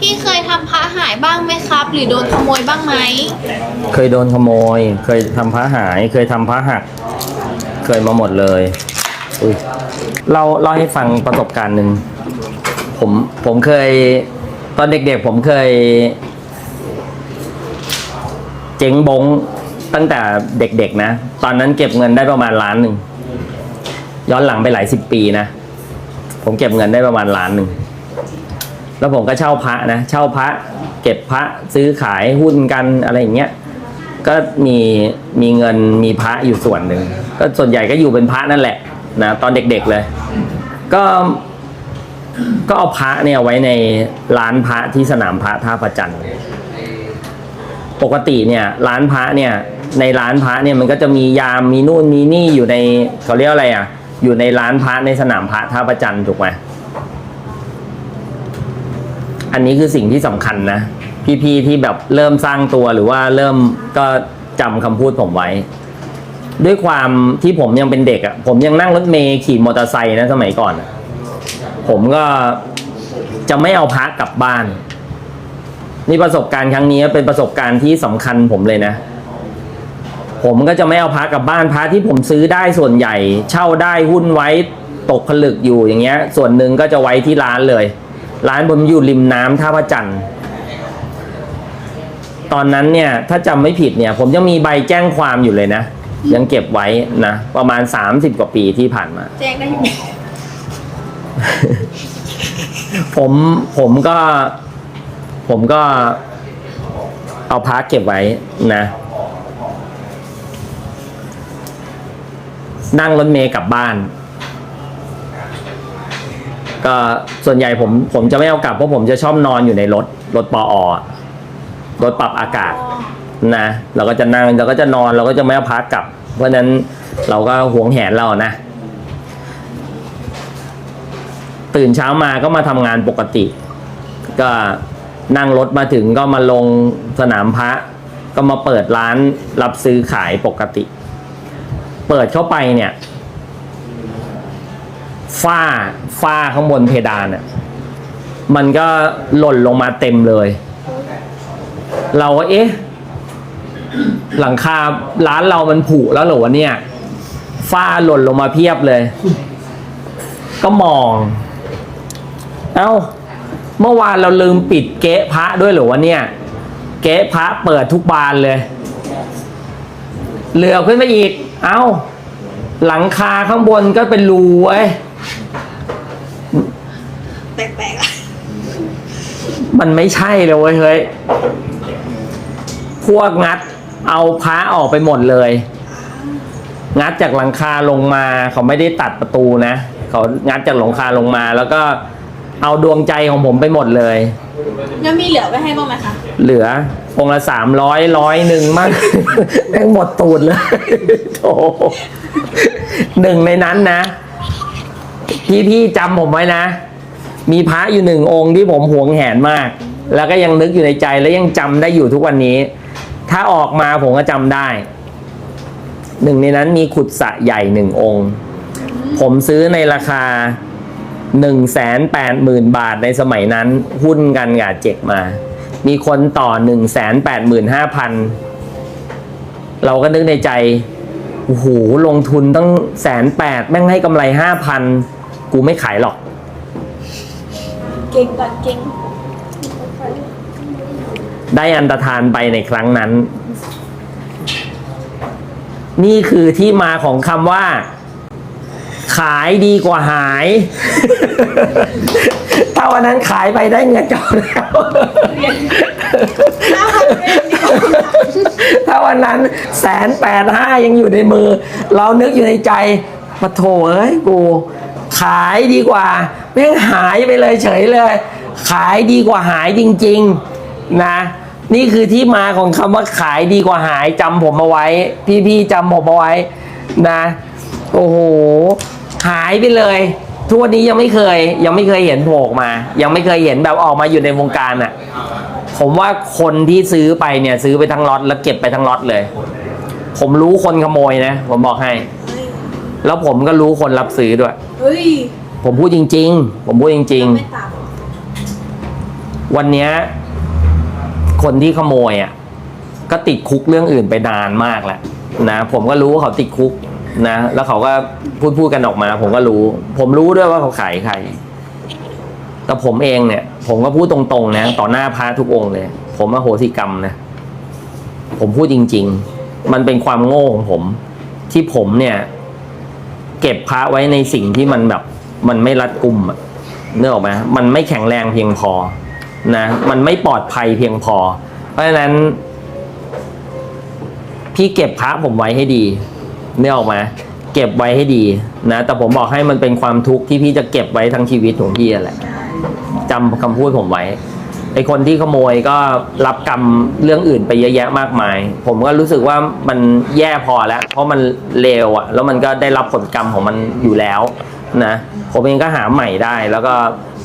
พี่เคยทำพระหายบ้างไหมครับ หรือโดนขโมยบ้างไหมเคยโดนขโมย เคยทำพระหาย เคยทำพระหัก เคยมาหมดเลยอุ้ยเราเล่าให้ฟังประสบการณ์หนึ่งผมผมเคย ตอนเด็กๆผมเคย เจ๊งบงตั้งแต่เด็กๆนะ ตอนนั้นเก็บเงินได้ประมาณล้านหนึ่งย้อนหลังไปหลายสิบปีนะ ผมเก็บเงินได้ประมาณล้านหนึ่ง แล้วผมก็เช่าพระนะ เช่าพระ เก็บพระซื้อขายหุ้นกันอะไรอย่างเงี้ยก็มีมีเงินมีพระอยู่ส่วนหนึ่งก็ส่วนใหญ่ก็อยู่เป็นพระนั่นแหละนะตอนเด็กๆเลย ก็ก็เอาพระเนี่ยไว้ในร้านพระที่สนามพระท่าประจันปกติเนี่ยร้านพระเนี่ยในร้านพระเนี่ยมันก็จะมียามมีนู่นมีนี่อยู่ในเขาเรียกอะไรอะ อยู่ในร้านพระในสนามพระท่าประจันถูกไหม อันนี้คือสิ่งที่สำคัญนะ พี่ๆที่แบบเริ่มสร้างตัวหรือว่าเริ่มก็จำคำพูดผมไว้ ด้วยความที่ผมยังเป็นเด็กอะ่ะ ผมยังนั่งรถเมย์ขี่มอเตอร์ไซค์นะสมัยก่อนอะผมก็จะไม่เอาพักกลับบ้าน นี่ประสบการณ์ครั้งนี้เป็นประสบการณ์ที่สำคัญผมเลยนะ ผมก็จะไม่เอาพักกลับบ้านพักที่ผมซื้อได้ส่วนใหญ่ เช่าได้หุ้นไว้ตกผลึกอยู่อย่างเงี้ย ส่วนหนึ่งก็จะไว้ที่ร้านเลย ร้านผมอยู่ริมน้ำท่าพระจันทร์ตอนนั้นเนี่ยถ้าจำไม่ผิดเนี่ย ผมยังมีใบแจ้งความอยู่เลยนะ ยังเก็บไว้นะ ประมาณ 30 กว่าปีที่ผ่านมา แจ้งได้อยู่ผมผมก็ ผมก็เอาพักเก็บไว้นะ นั่งรถเมย์กลับบ้าน ก็ส่วนใหญ่ผมผมจะไม่เอากลับเพราะผมจะชอบนอนอยู่ในรถรถปออะรถปรับอากาศนะเราก็จะนั่งเราก็จะนอนเราก็จะไม่เอาพักกลับ เพราะฉะนั้นเราก็หวงแหนเรานะ ตื่นเช้ามาก็มาทำงานปกติ ก็นั่งรถมาถึงก็มาลงสนามพระ ก็มาเปิดร้านรับซื้อขายปกติ เปิดเข้าไปเนี่ย ฝ้าฝ้าข้างบนเพดานอะมันก็หล่นลงมาเต็มเลย เราก็เอ๊ะ หลังคาร้านเรามันผุแล้วเหรอวะเนี่ยฝ้าหล่นลงมาเพียบเลย ก็มอง เอ้า เมื่อวานเราลืมปิดเก๊ะพระด้วยเหรอวะเนี่ย เก๊ะพระเปิดทุกบานเลย เหลือขึ้นไปอีก เอ้า หลังคาข้างบนก็เป็นรูเว้ย แปลกๆอะมันไม่ใช่เลยเว้ยเฮ้ย พวกงัดเอาพระออกไปหมดเลย งัดจากหลังคาลงมา เขาไม่ได้ตัดประตูนะ เขางัดจากหลังคาลงมา แล้วก็เอาดวงใจของผมไปหมดเลย แล้วมีเหลือไว้ให้บ้างไหมคะ เหลือองค์ละสามร้อยร้อยหนึ่งมั่ง แม่งหมดตูดเลยโถหนึ่งในนั้นนะ พี่พี่จำผมไว้นะ มีพระอยู่หนึ่งองค์ที่ผมหวงแหนมาก แล้วก็ยังนึกอยู่ในใจและยังจำได้อยู่ทุกวันนี้ ถ้าออกมาผมก็จำได้ หนึ่งในนั้นมีขุดสระใหญ่หนึ่งองค์ ผมซื้อในราคาหนึ่งแสนแปดหมื่นบาทในสมัยนั้น หุ้นกันกับเจ็กมา มีคนต่อหนึ่งแสนแปดหมื่นห้าพันเราก็นึกในใจโอ้โหลงทุนตั้งแสนแปดแม่งให้กำไรห้าพันกูไม่ขายหรอก เก่งก่อนเก่งได้อันตรธานไปในครั้งนั้น นี่คือที่มาของคำว่า ขายดีกว่าหาย ถ้าวันนั้นขายไปได้เงินก่อนแล้วเท่าถ้าวันนั้นแสนแปดห้ายังอยู่ในมือ เรานึกอยู่ในใจปะโถเอ้ยกู ขายดีกว่าแม่งหายไปเลยเฉยเลย ขายดีกว่าหายจริง ๆ นะ นี่คือที่มาของคำว่าขายดีกว่าหายจำผมเอาไว้ พี่ๆจำผมเอาไว้นะโอ้โหหายไปเลยทุกวันนี้ยังไม่เคย ยังไม่เคยเห็นโผล่ออกมา ยังไม่เคยเห็นแบบออกมาอยู่ในวงการอะ ผมว่าคนที่ซื้อไปเนี่ย ซื้อไปทั้งล็อตแล้วเก็บไปทั้งล็อตเลย ผมรู้คนขโมยนะ ผมบอกให้ แล้วผมก็รู้คนรับซื้อด้วย เฮ้ยผมพูดจริง ๆ ผมพูดจริง ไม่ตามๆ วันเนี้ยคนที่ขโมยอะก็ติดคุกเรื่องอื่นไปนานมากแล้วนะผมก็รู้ว่าเขาติดคุกนะแล้วเขาก็พูดพูดกันออกมา ผมก็รู้ ผมรู้ด้วยว่าเขาขายใคร แต่ผมเองเนี่ย ผมก็พูดตรงๆนะต่อหน้าพระทุกองค์เลย ผมอโหสิกรรมนะ ผมพูดจริง ๆ มันเป็นความโง่ของผม ที่ผมเนี่ย เก็บพระไว้ในสิ่งที่มันแบบ มันไม่รัดกุมเนื้อออกไหมมันไม่แข็งแรงเพียงพอนะมันไม่ปลอดภัยเพียงพอ เพราะฉะนั้น พี่เก็บพระผมไว้ให้ดีเนื้อออกมาเก็บไว้ให้ดีนะ แต่ผมบอกให้มันเป็นความทุกข์ที่พี่จะเก็บไว้ทั้งชีวิตของพี่แหละจำคำพูดผมไว้ ไอคนที่ขโมยก็รับกรรมเรื่องอื่นไปเยอะแยะมากมาย ผมก็รู้สึกว่ามันแย่พอแล้ว เพราะมันเลวอะแล้วมันก็ได้รับผลกรรมของมันอยู่แล้วนะผมเองก็หาใหม่ได้แล้วก็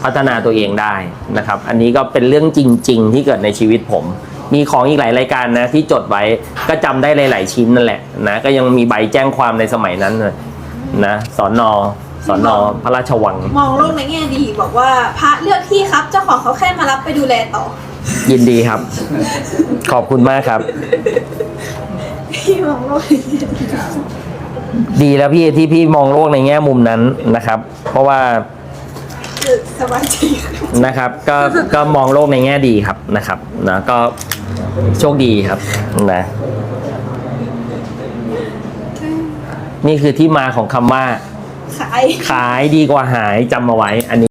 พัฒนาตัวเองได้นะครับ อันนี้ก็เป็นเรื่องจริง ๆ ที่เกิดในชีวิตผม มีของอีกหลายรายการนะที่จดไว้ก็จำได้หลาย ๆ ชิ้นนั่นแหละนะก็ยังมีใบแจ้งความในสมัยนั้นเลยนะสอนอ สอนอพระราชวัง มองโลกในแง่ดีบอกว่าพระเลือกที่ครับ เจ้าของเขาแค่มารับไปดูแลต่อ ยินดีครับ ขอบคุณมากครับ พี่มองโลกในแง่ดีดีแล้วพี่ที่พี่มองโลกในแง่มุมนั้นนะครับ เพราะว่าคือสบายใจนะครับก็ก็มองโลกในแง่ดีครับนะครับนะก็โชคดีครับนะนี่คือที่มาของคำว่า ขาย ขายดีกว่าหายจำเอาไว้อันนี้